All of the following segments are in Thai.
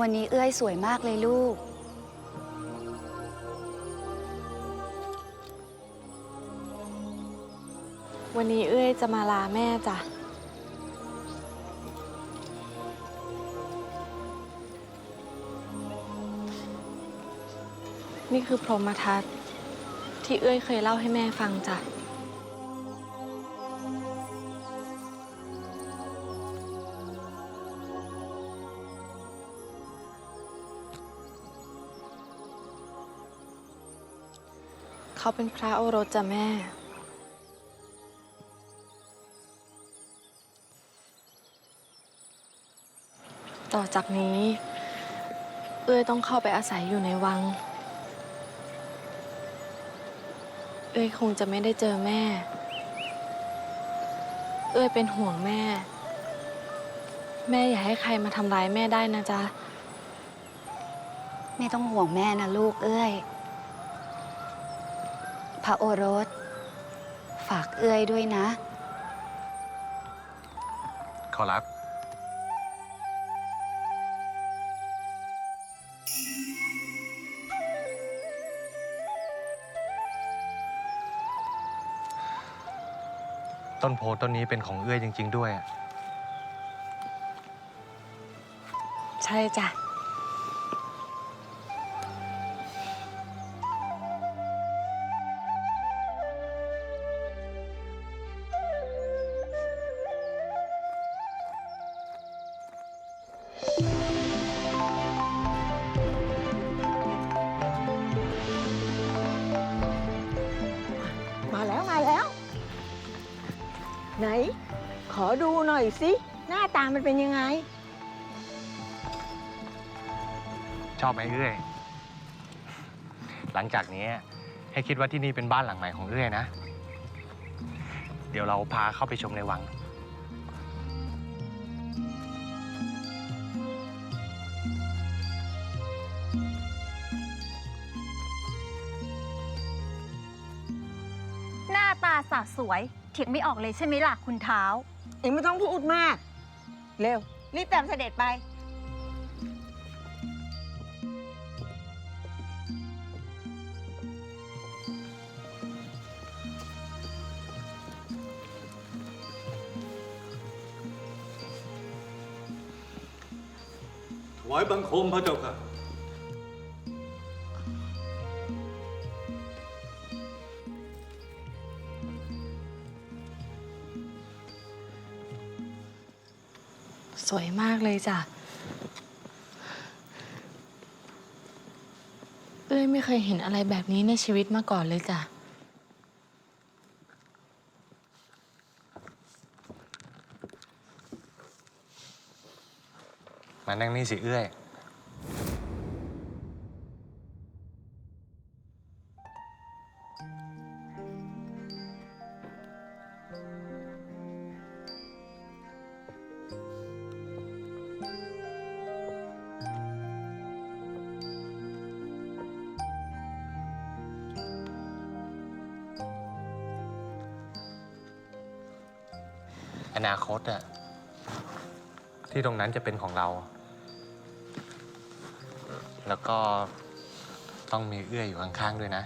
วันนี้เอื้อยสวยมากเลยลูก วันนี้เอื้อยจะมาลาแม่จ้ะ นี่คือพรหมทัศน์ที่เอื้อยเคยเล่าให้แม่ฟังจ้ะ เขาเป็นพระโอรสจ้ะแม่ ต่อจากนี้ เอ้ยต้องเข้าไปอาศัยอยู่ในวัง เอ้ยคงจะไม่ได้เจอแม่ เอ้ยเป็นห่วงแม่ แม่อย่าให้ใครมาทำร้ายแม่ได้นะจ๊ะ ไม่ต้องห่วงแม่นะลูกเอ้ย ระโอรส ฝากเอื้อยด้วยนะ ขอรับ ต้นโพต้นนี้เป็นของเอื้อยจริง ๆ ด้วยอะใช่จ้ะ ดูหน่อยสิ หน้าตามันเป็นยังไง ชอบไหมเอื้อย หลังจากนี้ให้คิดว่าที่นี่เป็นบ้านหลังใหม่ของเอื้อยนะ เดี๋ยวเราพาเข้าไปชมในวัง หน้าตาสะสวยเถียงไม่ออกเลยใช่ไหมล่ะคุณเท้า เองไม่ต้องพูดมาก เร็ว รีบตามเสด็จไป ถวายบังคมพระเจ้าค่ะ สวยมากเลยจ้ะเอ้ยไม่เคยเห็นอะไรแบบนี้ในชีวิตมาก่อนเลยจ้ะ มานั่งนี่สิเอื้อย นาคตอะที่ตรงนั้นจะเป็นของเรา แล้วก็ต้องมีเอื้อยอยู่ข้างๆด้วยนะ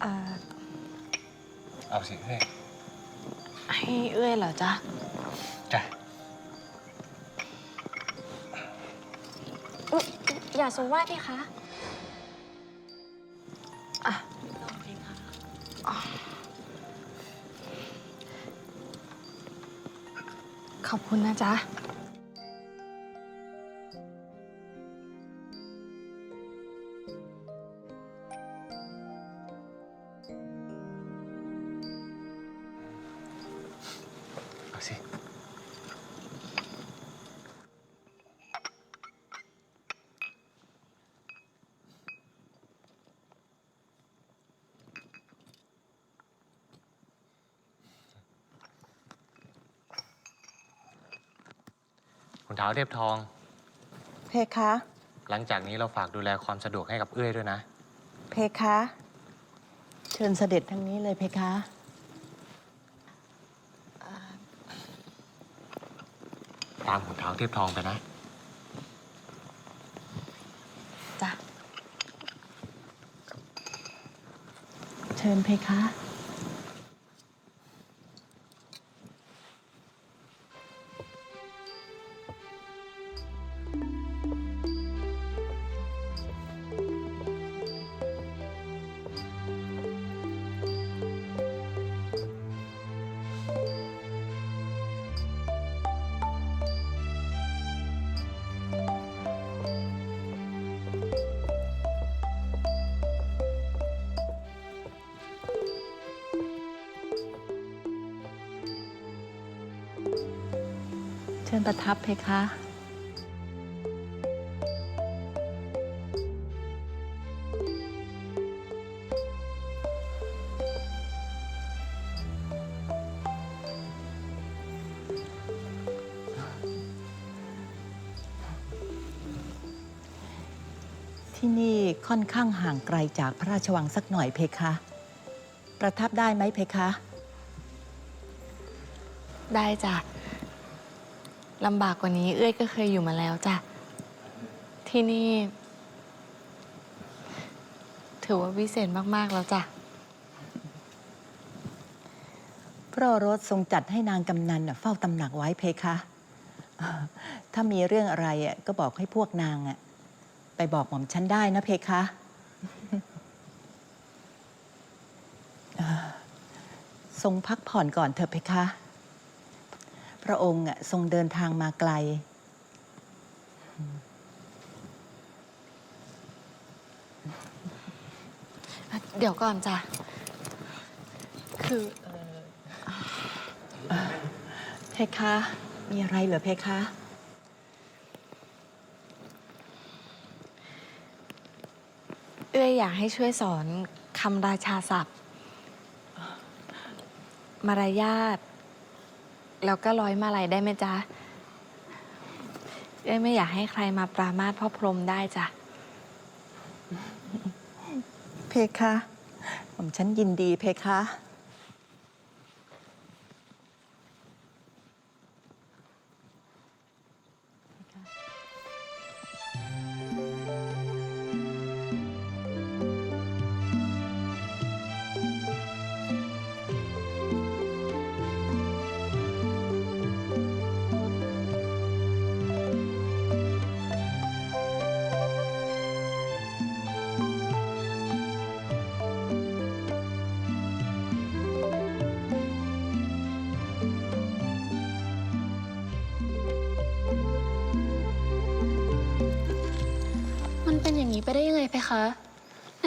เอ่อเอาสิเอื้อยให้เอ้ยเหรอจ๊ะ จ้ะอย่าสมว่าดิคะอะ คุณนะจ๊ะ ท้าเทพทอง เพคะ หลังจากนี้เราฝากดูแลความสะดวกให้กับเอื้อยด้วยนะ เพคะ เชิญเสด็จทางนี้เลยเพคะ ตามขุนขาเทพทองไปนะ จ้ะ เชิญเพคะ เชิญประทับเพคะที่นี่ค่อนข้างห่างไกลจากพระราชวังสักหน่อยเพคะ ประทับได้ไหมเพคะ ได้จ้ะ ลำบากกว่านี้ เอ้ยก็เคยอยู่มาแล้วจ้ะ ที่นี่ ถือว่าวิเศษมาก ๆ แล้วจ้ะ พระโอรสทรงจัดให้นางกำนันน่ะเฝ้าตำหนักไว้เพคะเอ่อถ้ามีเรื่องอะไรอะก็บอกให้พวกนางอะไปบอกหม่อมฉันได้นะเพคะเอ่อทรงพักผ่อนก่อนเถอะเพคะ พระองค์อะทรงเดินทางมาไกล เดี๋ยวก่อนจ้ะ คือเพคะ มีอะไรเหรอเพคะ เอ้ยอยากให้ช่วยสอนคำราชาศัพท์ มารยาท แล้วก็ร้อยมาลัยได้ไหมจ๊ะเอ้ยไม่อยากให้ใครมาปรามาสพ่อพรหมได้จ้ะ เพคะ ผมฉันยินดีเพคะ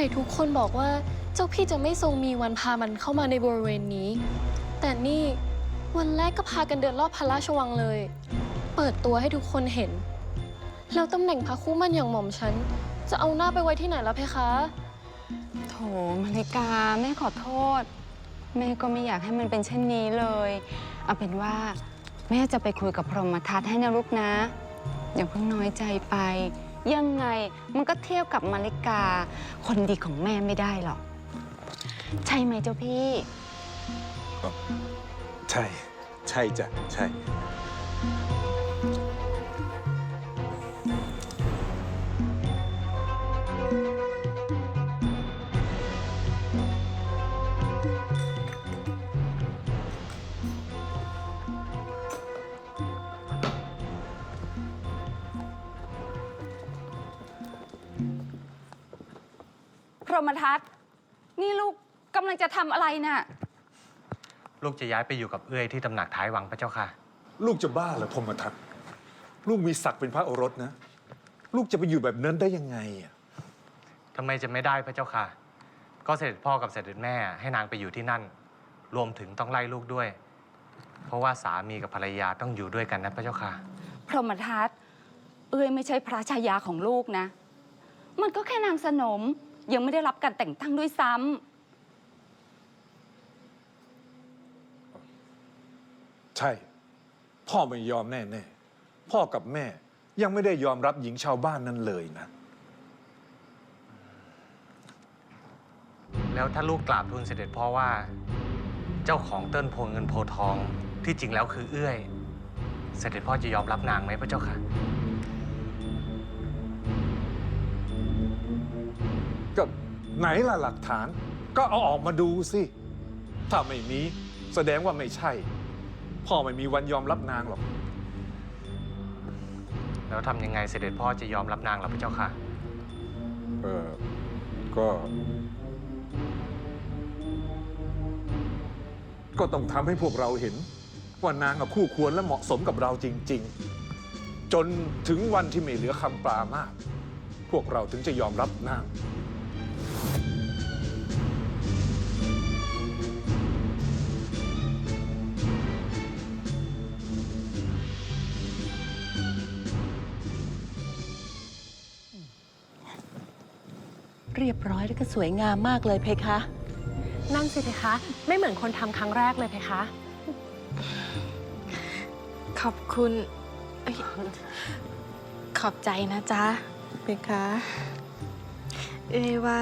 ไหนทุกคนบอกว่าเจ้าพี่จะไม่ทรงมีวันพามันเข้ามาในบริเวณนี้ แต่นี่วันแรกก็พากันเดินรอบพระราชวังเลย เปิดตัวให้ทุกคนเห็น แล้วตำแหน่งพระคู่มันอย่างหม่อมฉัน จะเอาหน้าไปไว้ที่ไหนล้วเพคะ โถมาริกาแม่ขอโทษ แม่ก็ไม่อยากให้มันเป็นเช่นนี้เลย เอาเป็นว่า แม่จะไปคุยกับพรหมทัตให้นะลูกนะ อย่าเพิ่งน้อยใจไป ยังไงมันก็เทียบกับมาริกา คนดีของแม่ไม่ได้หรอก ใช่ไหมเจ้าพี่ ใช่ ใช่จ้ะ ใช่ มทัตนี่ลูกกำลังจะทำอะไรน่ะ ลูกจะย้ายไปอยู่กับเอื้อยที่ตำหนักท้ายวังพระเจ้าค่ะ ลูกจะบ้าเหรอพรหมทัตลูกมีศักดิ์เป็นพระโอรสนะ ลูกจะไปอยู่แบบนั้นได้ยังไงอะทำไมจะไม่ได้พระเจ้าค่ะ ก็เสด็จพ่อกับเสด็จแม่ ให้นางไปอยู่ที่นั่น รวมถึงต้องไล่ลูกด้วย เพราะว่าสามีกับภรรยาต้องอยู่ด้วยกันนะพระเจ้าค่ะ พรหมทัตเอ้ยไม่ใช่พระชายาของลูกนะ มันก็แค่นางสนม ยังไม่ได้รับการแต่งตั้งด้วยซ้ำใช่ พ่อไม่ยอมแน่ๆ พ่อกับแม่ยังไม่ได้ยอมรับหญิงชาวบ้านนั้นเลยนะ แล้วถ้าลูกกราบทูลเสด็จพ่อว่า เจ้าของเติ้นโพเงินโพทองที่จริงแล้วคือเอื้อย เสด็จพ่อจะยอมรับนางไหมพระเจ้าค่ะ ก็ไหนล่ะหลักฐาน ก็เอาออกมาดูสิ ถ้าไม่มีแสดงว่าไม่ใช่ พ่อไม่มีวันยอมรับนางหรอก แล้วทำยังไงเสด็จพ่อจะยอมรับนางล่ะพระเจ้าค่ะ เออก็ ก็ต้องทำให้พวกเราเห็น ว่านางอะคู่ควรและเหมาะสมกับเราจริง ๆ จนถึงวันที่ไม่เหลือคำปรามาก พวกเราถึงจะยอมรับนาง รียบร้อยแล้วก็สวยงามมากเลยเพคะ นั่นสิเพคะ ไม่เหมือนคนทำครั้งแรกเลยเพคะ ขอบคุณเอ้ยขอบใจนะจ๊ะเบคะ เอ้ยว่า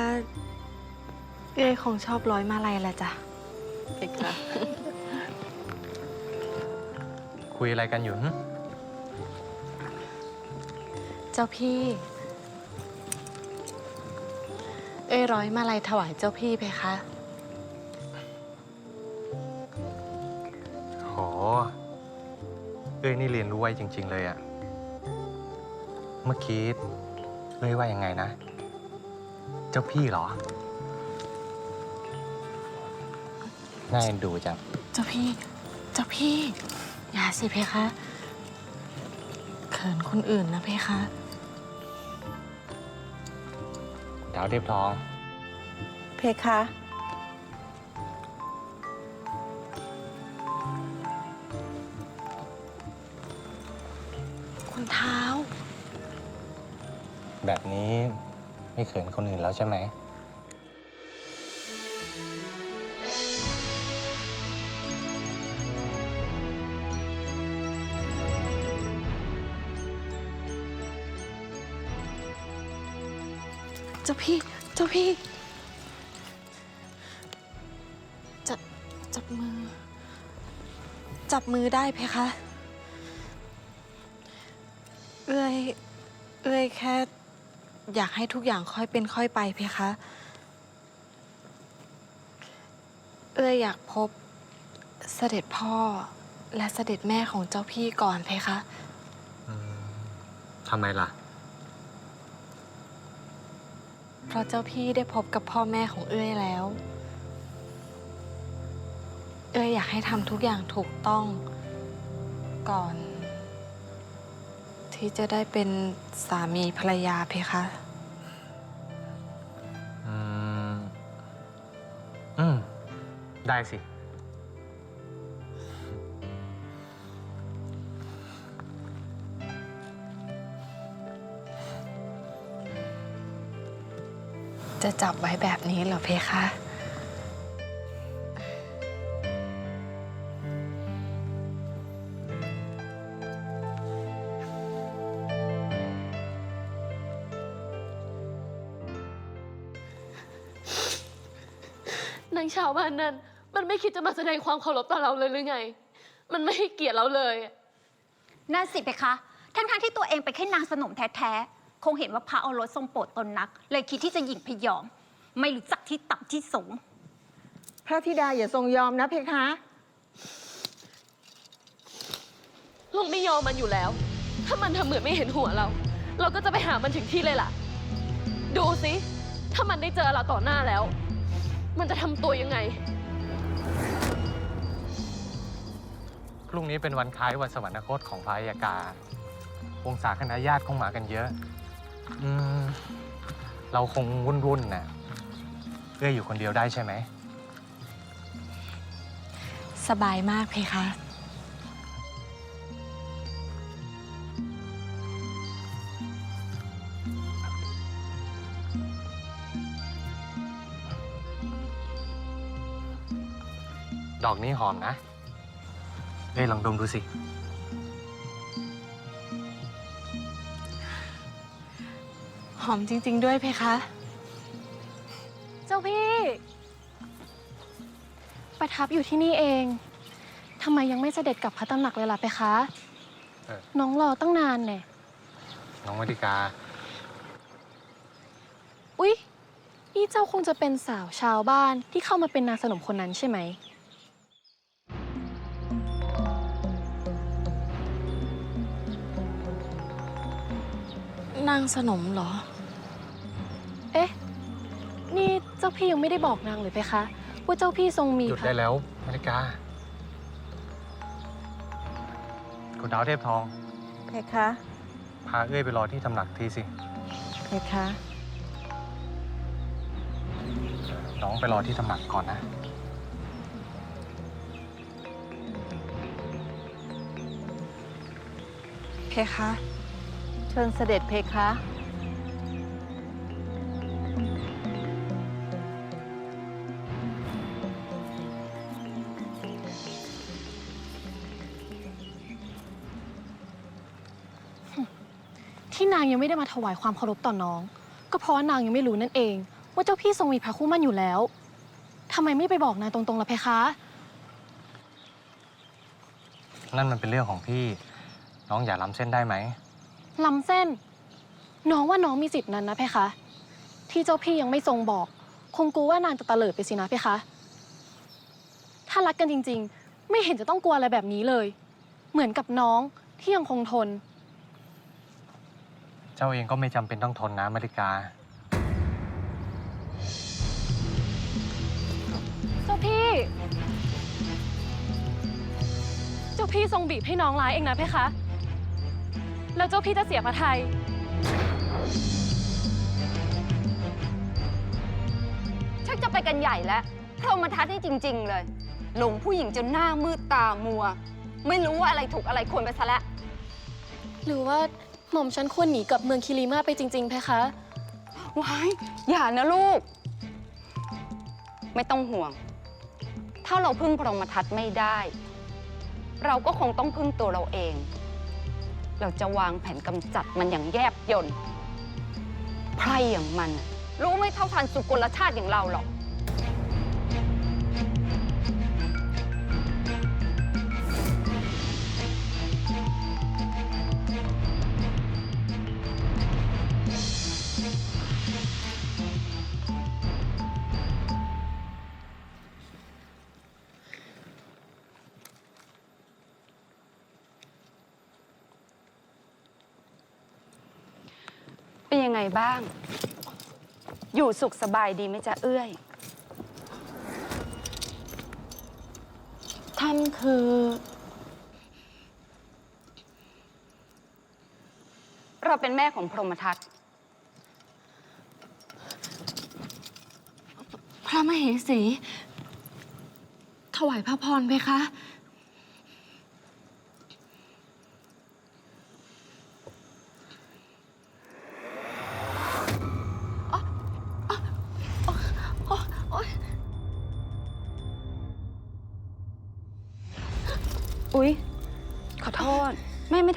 เอ้ยคงชอบร้อยมาลัยแหละจ้ะเบคะ คุยอะไรกันอยู่หึเจ้าพี่ เอ้ยร้อยมาลัยถวายเจ้าพี่เพคะ โห เอ้ยนี่เรียนรู้ไวจริง ๆ เลยอะเมื่อกี้เอ้ยว่ายังไงนะ เจ้าพี่เหรอ น่าเอ็นดูจัง เจ้าพี่ เจ้าพี่ อย่าสิเพคะเขินคนอื่นนะเพคะ ดาวเทียบทอง เพคะ คุณเท้า แบบนี้ไม่เขินคนอื่นแล้วใช่ไหม จ้าพี่ เจ้าพี่ จับจับมือ จับมือได้เพคะ เอ้ยเอ้ยแค่ อยากให้ทุกอย่างค่อยเป็นค่อยไปเพคะ เอ้ยอยากพบเสด็จพ่อและเสด็จแม่ของเจ้าพี่ก่อนเพคะ ทำไมล่ะ เพราะเจ้าพี่ได้พบกับพ่อแม่ของเอ้ยแล้ว เอ้ยอยากให้ทำทุกอย่างถูกต้อง ก่อน ที่จะได้เป็นสามีภรรยาเพคะ อืม อืม ได้สิ จะจับไว้แบบนี้เหรอเพคะ นางชาวบ้านนั้น มันไม่คิดจะมาแสดงความเคารพต่อเราเลยหรือไง มันไม่ให้เกียรติเราเลย นั่นสิเพคะ ทั้งๆที่ตัวเองเป็นแค่นางสนมแท้ ๆ คงเห็นว่าพระโอรสทรงโปรดตนนัก เลยคิดที่จะหยิ่งพยอง ไม่รู้จักที่ต่ำที่สูง พระธิดาอย่าทรงยอมนะเพคะเราไม่ยอมมันอยู่แล้ว ถ้ามันทำเหมือนไม่เห็นหัวเรา เราก็จะไปหามันถึงที่เลยล่ะ ดูสิ ถ้ามันได้เจอเราต่อหน้าแล้ว มันจะทำตัวยังไง พรุ่งนี้เป็นวันคล้ายวันสวรรคตของพระอัยกาวงศาคณะญาติคงมากันเยอะ อืมเราคงวุ่นๆน่ะเอ้ยอยู่คนเดียวได้ใช่ไหม สบายมากเพคะ ดอกนี้หอมนะเอ้ยลองดมดูสิ หอมจริง ๆ ด้วยเพคะ เจ้าพี่ ประทับอยู่ที่นี่เองทำไมยังไม่เสด็จกลับพระตำหนักเลยล่ะเพคะออ น้องรอตั้งนานแน่น้องมาริกา อุ๊ย นี่เจ้าคงจะเป็นสาวชาวบ้านที่เข้ามาเป็นนางสนมคนนั้นใช่ไหม นางสนมเหรอ เจ้าพี่ยังไม่ได้บอกนางเลยเพคะว่าเจ้าพี่ทรงมีหยุดพระได้แล้วมาริกา คุณดาวเทพทอง เพคะพาเอ้ยไปรอที่ตำหนักทีสิ เพคะน้องไปรอที่ตำหนักก่อนนะ เพคะ เชิญเสด็จเพคะ ที่นางยังไม่ได้มาถวายความเคารพต่อน้อง ก็เพราะว่านางยังไม่รู้นั่นเอง ว่าเจ้าพี่ทรงมีพระคู่มั่นอยู่แล้วทำไมไม่ไปบอกนางตรงๆล่ะเพคะ นั่นมันเป็นเรื่องของพี่ น้องอย่าล้ำเส้นได้ไหมล้ำเส้น น้องว่าน้องมีสิทธินั้นนะเพคะ ที่เจ้าพี่ยังไม่ทรงบอก คงกลัวว่านางจะตะเลิดไปสินะเพคะ ถ้ารักกันจริง ๆ ไม่เห็นจะต้องกลัวอะไรแบบนี้เลย เหมือนกับน้องที่ยังคงทนเจ้าเองก็ไม่จำเป็นต้องทนนะมาริกา เจ้าพี่ เจ้าพี่ทรงบีบให้น้องร้ายเองนะเพคะ แล้วเจ้าพี่จะเสียพระทัย ชักจะไปกันใหญ่แล้วพรหมทัศน์นี่จริง ๆ เลย หลงผู้หญิงจนหน้ามืดตามัว ไม่รู้ว่าอะไรถูกอะไรควรไปซะแล้ว หรือว่า หม่อมฉันควรหนีกลับเมืองคิริมาไปจริง ๆ เพคะ ว้ายอย่านะลูก ไม่ต้องห่วง ถ้าเราพึ่งพรหมทัศน์ไม่ได้ เราก็คงต้องพึ่งตัวเราเอง เราจะวางแผนกำจัดมันอย่างแยบยลไพร่อย่างมัน รู้ไม่เท่าทันสุกลชาติอย่างเราหรอก ไงบ้าง อยู่สุขสบายดีไหมจ๊ะเอื้อย ท่านคือ เราเป็นแม่ของพรหมทัตพระมเหสี ถวายพระพรเพคะ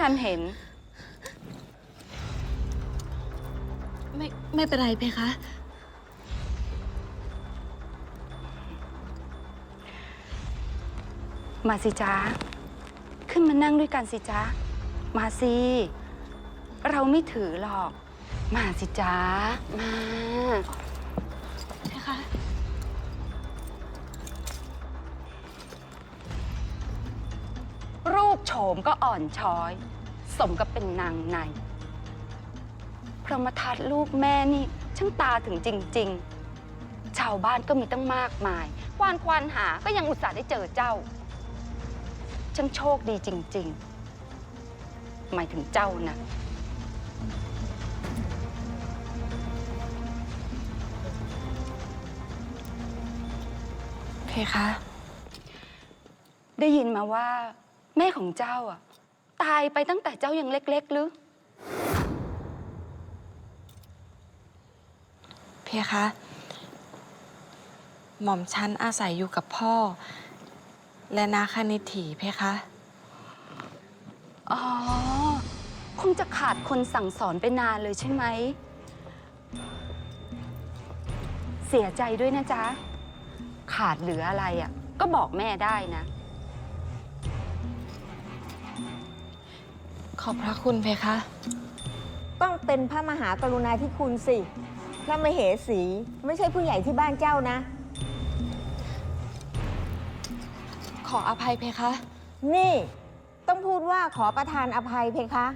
ทันเห็น ไม่ไม่เป็นไรเพคะ มาสิจ๊ะขึ้นมานั่งด้วยกันสิจ๊ะมาสิ เราไม่ถือหรอก มาสิจ๊ะมาเพคะรูปโฉมก็อ่อนช้อย สมกับเป็นนางในพระมทัดลูกแม่นี่ช่างตาถึงจริง ๆ ชาวบ้านก็มีตั้งมากมาย ควานควานหาก็ยังอุตส่าห์ได้เจอเจ้า ช่างโชคดีจริง ๆ หมายถึงเจ้านะเพคะ ได้ยินมาว่า แม่ของเจ้าอะ ตายไปตั้งแต่เจ้ายังเล็ก ๆ หรือ เพคะ หม่อมฉันอาศัยอยู่กับพ่อ และนาคณิถีเพคะ อ๋อ คงจะขาดคนสั่งสอนไปนานเลยใช่ไหม เสียใจด้วยนะจ๊ะ ขาดเหลืออะไรอะ ก็บอกแม่ได้นะ ขอบพระคุณเพคะ ต้องเป็นพระมหากรุณาธิคุณสิ พระมเหสีไม่ใช่ผู้ใหญ่ที่บ้านเจ้านะ ขออภัยเพคะ นี่ ต้องพูดว่าขอประทานอภัยเพคะ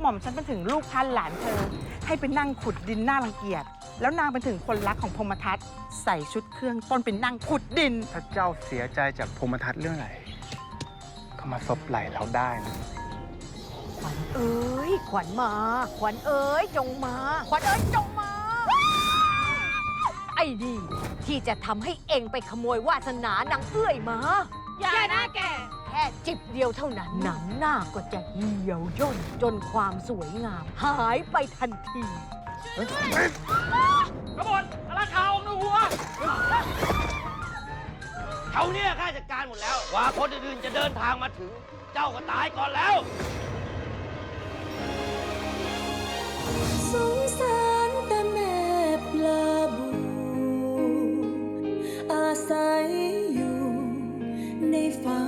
หม่อมฉันเป็นถึงลูกท่านหลานเธอ ให้ไปนั่งขุดดินน่ารังเกียจ แล้วนางเป็นถึงคนรักของพรหมทัตใส่ชุดเครื่องต้นเป็นนั่งขุดดิน ถ้าเจ้าเสียใจจากพรหมทัตเรื่องอะไรก็มาซบไหล่เราได้นะขวัญเอ้ย ขวัญมา ขวัญเอ้ย จงมา ขวัญเอ้ย จงมา ไอ้ดี ที่จะทำให้เองไปขโมยวาสนานางเอื้อยมา อย่านะแกแค่จิบเดียวเท่านั้น หนังหน้าก็จะเหี่ยวย่นจนความสวยงาม หายไปทันที กบฏราคาองค์นหัวเขาเนี่ยข้าจัดการหมดแล้วกว่าคนอื่นๆจะเดินทางมาถึง เจ้าก็ตายก่อนแล้ว สงสารแต่แม่ปลาบูอาศัยอยู่ในฝั่ง